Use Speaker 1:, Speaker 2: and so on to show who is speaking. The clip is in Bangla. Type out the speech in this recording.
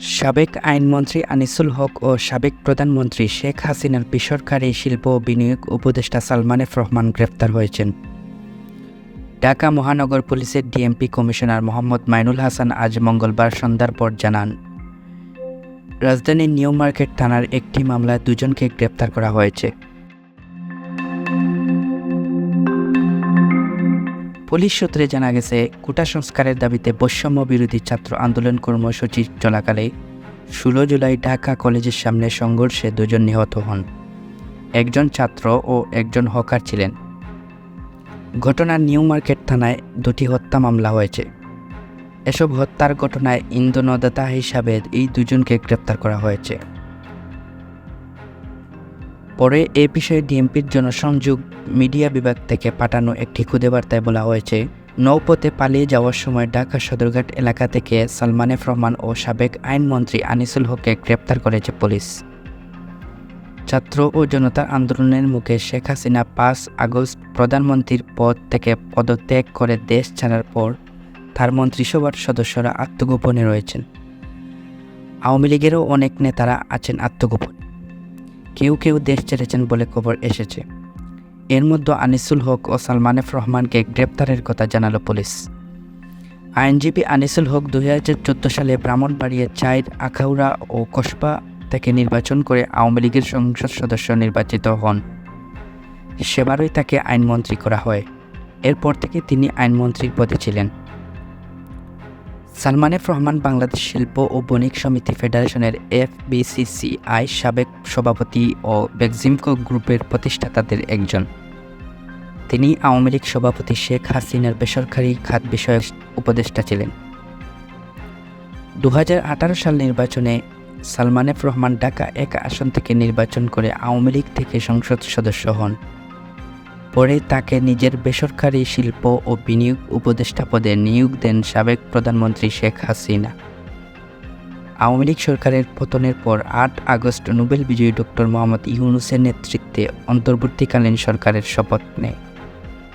Speaker 1: সাবেক আইনমন্ত্রী আনিসুল হক ও সাবেক প্রধানমন্ত্রী শেখ হাসিনার বেসরকারি শিল্প ও বিনিয়োগ উপদেষ্টা সালমান এফ রহমান গ্রেপ্তার হয়েছেন। ঢাকা মহানগর পুলিশের ডিএমপি কমিশনার মোহাম্মদ মাইনুল হাসান আজ মঙ্গলবার সন্ধ্যার পর জানান, রাজধানীর নিউ মার্কেট থানার একটি মামলায় দুজনকে গ্রেপ্তার করা হয়েছে। পুলিশ সূত্রে জানা গেছে, কোটা সংস্কারের দাবিতে বৈষম্য বিরোধী ছাত্র আন্দোলন কর্মসূচি চলাকালে ষোলো জুলাই ঢাকা কলেজের সামনে সংঘর্ষে দুজন নিহত হন। একজন ছাত্র ও একজন হকার ছিলেন। ঘটনার নিউ মার্কেট থানায় দুটি হত্যা মামলা হয়েছে। এসব হত্যার ঘটনায় ইন্ধনদাতা হিসাবে এই দুজনকে গ্রেপ্তার করা হয়েছে। পরে এ বিষয়ে ডিএমপির জনসংযোগ মিডিয়া বিভাগ থেকে পাঠানো একটি খুদে বার্তায় বলা হয়েছে, নৌপথে পালিয়ে যাওয়ার সময় ঢাকা সদরঘাট এলাকা থেকে সালমান এফ রহমান ও সাবেক আইনমন্ত্রী আনিসুল হককে গ্রেপ্তার করেছে পুলিশ। ছাত্র ও জনতার আন্দোলনের মুখে শেখ হাসিনা পাঁচ আগস্ট প্রধানমন্ত্রীর পদ থেকে পদত্যাগ করে দেশ ছাড়ার পর তার মন্ত্রিসভার সদস্যরা আত্মগোপনে রয়েছেন। আওয়ামী লীগেরও অনেক নেতারা আছেন আত্মগোপনে। কেউ কেউ দেশ ছেড়েছেন বলে খবর এসেছে। এর মধ্যে আনিসুল হক ও সালমান এফ রহমানকে গ্রেপ্তারের কথা জানালো পুলিশ। আইনজীবী আনিসুল হক দু হাজার চোদ্দ সালে ব্রাহ্মণবাড়িয়া চাইর, আখাউড়া ও কসবা থেকে নির্বাচন করে আওয়ামী লীগের সংসদ সদস্য নির্বাচিত হন। সেবারই তাকে আইনমন্ত্রী করা হয়। এরপর থেকে তিনি আইনমন্ত্রীর পদে ছিলেন। সালমান এফ রহমান বাংলাদেশ শিল্প ও বণিক সমিতি ফেডারেশনের এফবিসিসিআই সাবেক সভাপতি ও বেক্সিমকো গ্রুপের প্রতিষ্ঠাতাদের একজন। তিনি আওয়ামী লীগ সভাপতি শেখ হাসিনার বেসরকারি খাত বিষয়ক উপদেষ্টা ছিলেন। দু হাজার আঠারো সাল নির্বাচনে সালমান এফ রহমান ঢাকা এক আসন থেকে নির্বাচন করে আওয়ামী লীগ থেকে সংসদ সদস্য হন। পরে তাকে নিজের বেসরকারি শিল্প ও বিনিয়োগ উপদেষ্টা পদে নিয়োগ দেন সাবেক প্রধানমন্ত্রী শেখ হাসিনা। আওয়ামী লীগ সরকারের পতনের পর আট আগস্ট নোবেল বিজয়ী ডক্টর মোহাম্মদ ইউনুসের নেতৃত্বে অন্তর্বর্তীকালীন সরকারের শপথ নেয়।